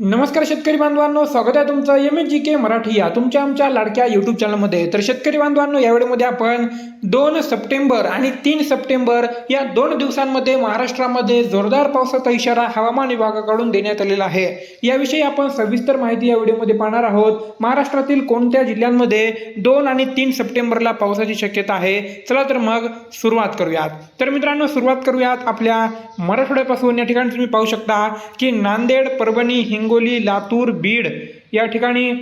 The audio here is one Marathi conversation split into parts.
नमस्कार शेतकरी बांधवांनो स्वागत आहे तुमचं M H G K Marathi या तुमच्या आमच्या लाडक्या यूट्यूब चॅनलमध्ये तर शेतकरी बांधवांनो या आपण दोन सप्टेंबर आणि तीन सप्टेंबर या दोन दिवसांमध्ये महाराष्ट्रामध्ये जोरदार पावसाचा इशारा हवामान विभागाकडून देण्यात आलेला आहे. याविषयी आपण सविस्तर माहिती या व्हिडिओमध्ये पाहणार आहोत. महाराष्ट्रातील कोणत्या जिल्ह्यांमध्ये दोन आणि तीन सप्टेंबरला पावसाची शक्यता आहे? चला तर मग सुरुवात करूयात. तर मित्रांनो सुरुवात करूयात आपल्या मराठवाड्यापासून. या ठिकाणी तुम्ही पाहू शकता की नांदेड परभणी हिंग हिंगोली लातूर बीड या ठिकाणी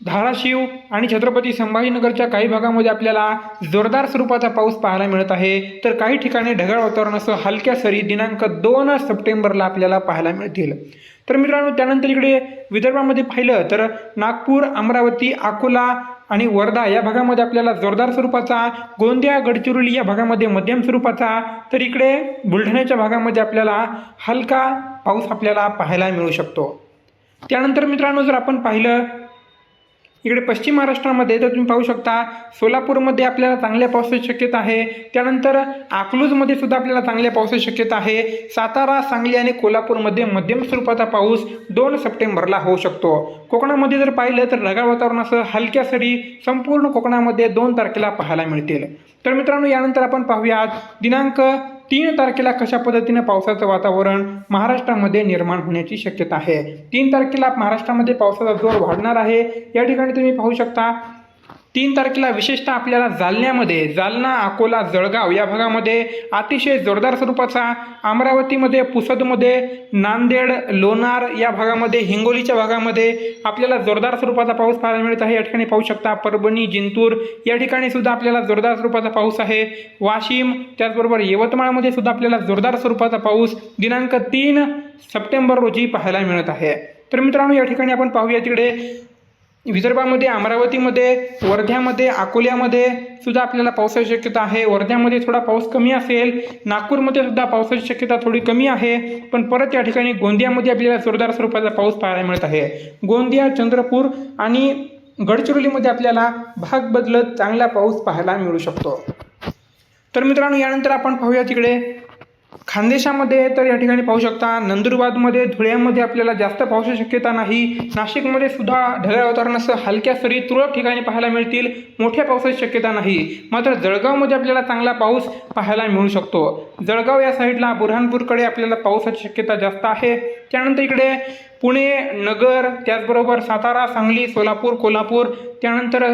धाराशिव आणि छत्रपती संभाजीनगरच्या काही भागामध्ये आपल्याला जोरदार स्वरूपाचा पाऊस पाहायला मिळत आहे. तर काही ठिकाणी ढगाळ वातावरणासह हलक्या सरी दिनांक दोन सप्टेंबरला आपल्याला पाहायला मिळतील. तर मित्रांनो त्यानंतर इकडे विदर्भामध्ये पाहिलं तर नागपूर अमरावती अकोला आणि वर्धा या भागामध्ये आपल्याला जोरदार स्वरूपाचा गोंदिया गडचिरोली या भागामध्ये मध्यम स्वरूपाचा तर इकडे बुलढाण्याच्या भागामध्ये आपल्याला हलका पाऊस आपल्याला पाहायला मिळू शकतो. त्यानंतर मित्रांनो जर आपण पाहिलं इकडे पश्चिम महाराष्ट्रामध्ये तर तुम्ही पाहू शकता सोलापूरमध्ये आपल्याला चांगल्या पावसाची शक्यता आहे. त्यानंतर अकलूजमध्ये सुद्धा आपल्याला चांगल्या पावसाची शक्यता आहे. सातारा सांगली आणि कोल्हापूरमध्ये मध्यम स्वरूपाचा पाऊस दोन सप्टेंबरला होऊ शकतो. कोकणामध्ये जर पाहिलं तर ढगाळ वातावरणासह हलक्या सरी संपूर्ण कोकणामध्ये दोन तारखेला पाहायला मिळतील. तर मित्रांनो यानंतर आपण पाहूयात दिनांक तीन तारखेला कशा पद्धतीने पावसाचं वातावरण महाराष्ट्रामध्ये निर्माण होण्याची शक्यता आहे? तीन तारखेला महाराष्ट्रामध्ये पावसाचा जोर वाढणार आहे. या ठिकाणी तुम्ही पाहू शकता तीन तारखेला विशेषतः आपल्याला जालन्यामध्ये जालना अकोला जळगाव या भागामध्ये अतिशय जोरदार स्वरूपाचा अमरावतीमध्ये पुसदमध्ये नांदेड लोणार या भागामध्ये हिंगोलीच्या भागामध्ये आपल्याला जोरदार स्वरूपाचा पाऊस पाहायला मिळत आहे. या ठिकाणी पाहू शकता परभणी जिंतूर या ठिकाणी सुद्धा आपल्याला जोरदार स्वरूपाचा पाऊस आहे. वाशिम त्याचबरोबर यवतमाळमध्ये सुद्धा आपल्याला जोरदार स्वरूपाचा पाऊस दिनांक तीन सप्टेंबर रोजी पाहायला मिळत आहे. तर मित्रांनो या ठिकाणी आपण पाहूया तिकडे. विदर्भामध्ये अमरावतीमध्ये वर्ध्यामध्ये अकोल्यामध्ये सुद्धा आपल्याला पावसाची शक्यता आहे. वर्ध्यामध्ये थोडा पाऊस कमी असेल नागपूरमध्ये सुद्धा पावसाची शक्यता थोडी कमी आहे पण परत या ठिकाणी गोंदियामध्ये आपल्याला जोरदार स्वरूपाचा पाऊस पाहायला मिळत आहे. गोंदिया चंद्रपूर आणि गडचिरोलीमध्ये आपल्याला भाग बदलत चांगला पाऊस पाहायला मिळू शकतो. तर मित्रांनो यानंतर आपण पाहूया तिकडे खानदेशामध्ये तर या ठिकाणी पाहू शकता नंदुरबारमध्ये धुळ्यामध्ये आपल्याला जास्त पावसाची शक्यता नाही. नाशिकमध्ये सुद्धा ढगाळ वातावरणासह हलक्या सरी तुरळक ठिकाणी पाहायला मिळतील. मोठ्या पावसाची शक्यता नाही. मात्र जळगावमध्ये आपल्याला चांगला पाऊस पाहायला मिळू शकतो. जळगाव या साईडला बुरहानपूरकडे आपल्याला पावसाची शक्यता जास्त आहे. त्यानंतर इकडे पुणे नगर त्याचबरोबर सातारा सांगली सोलापूर कोल्हापूर त्यानंतर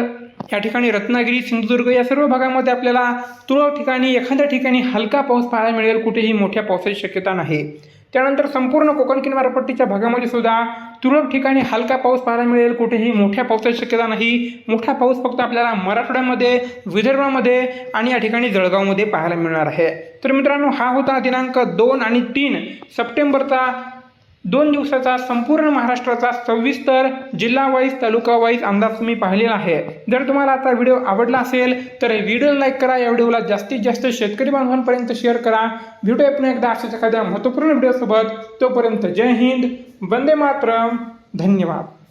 या ठिकाणी रत्नागिरी सिंधुदुर्ग या सर्व भागामध्ये आपल्याला तुरळक ठिकाणी एखाद्या ठिकाणी हलका पाऊस पाहायला मिळेल. कुठेही मोठ्या पावसाची शक्यता नाही. त्यानंतर संपूर्ण कोकण किनारपट्टीच्या भागामध्ये सुद्धा तुरळक ठिकाणी हलका पाऊस पाहायला मिळेल. कुठेही मोठ्या पावसाची शक्यता नाही. मोठा पाऊस फक्त आपल्याला मराठवाड्यामध्ये विदर्भामध्ये आणि या ठिकाणी जळगावमध्ये पाहायला मिळणार आहे. तर मित्रांनो हा होता दिनांक दोन आणि तीन सप्टेंबरचा दोन दिवसाचा संपूर्ण महाराष्ट्राचा सविस्तर जिल्हा वाईज तालुका वाईज अंदाज मी पाहिलेला आहे. जर तुम्हाला आता व्हिडिओ आवडला असेल तर व्हिडिओ लाईक करा. या व्हिडिओला जास्तीत जास्त शेतकरी बांधवांपर्यंत शेअर करा. व्हिडिओ पुन्हा एकदा अशाच एखाद्या महत्त्वपूर्ण व्हिडिओसोबत. तोपर्यंत जय हिंद. वंदे मातरम. धन्यवाद.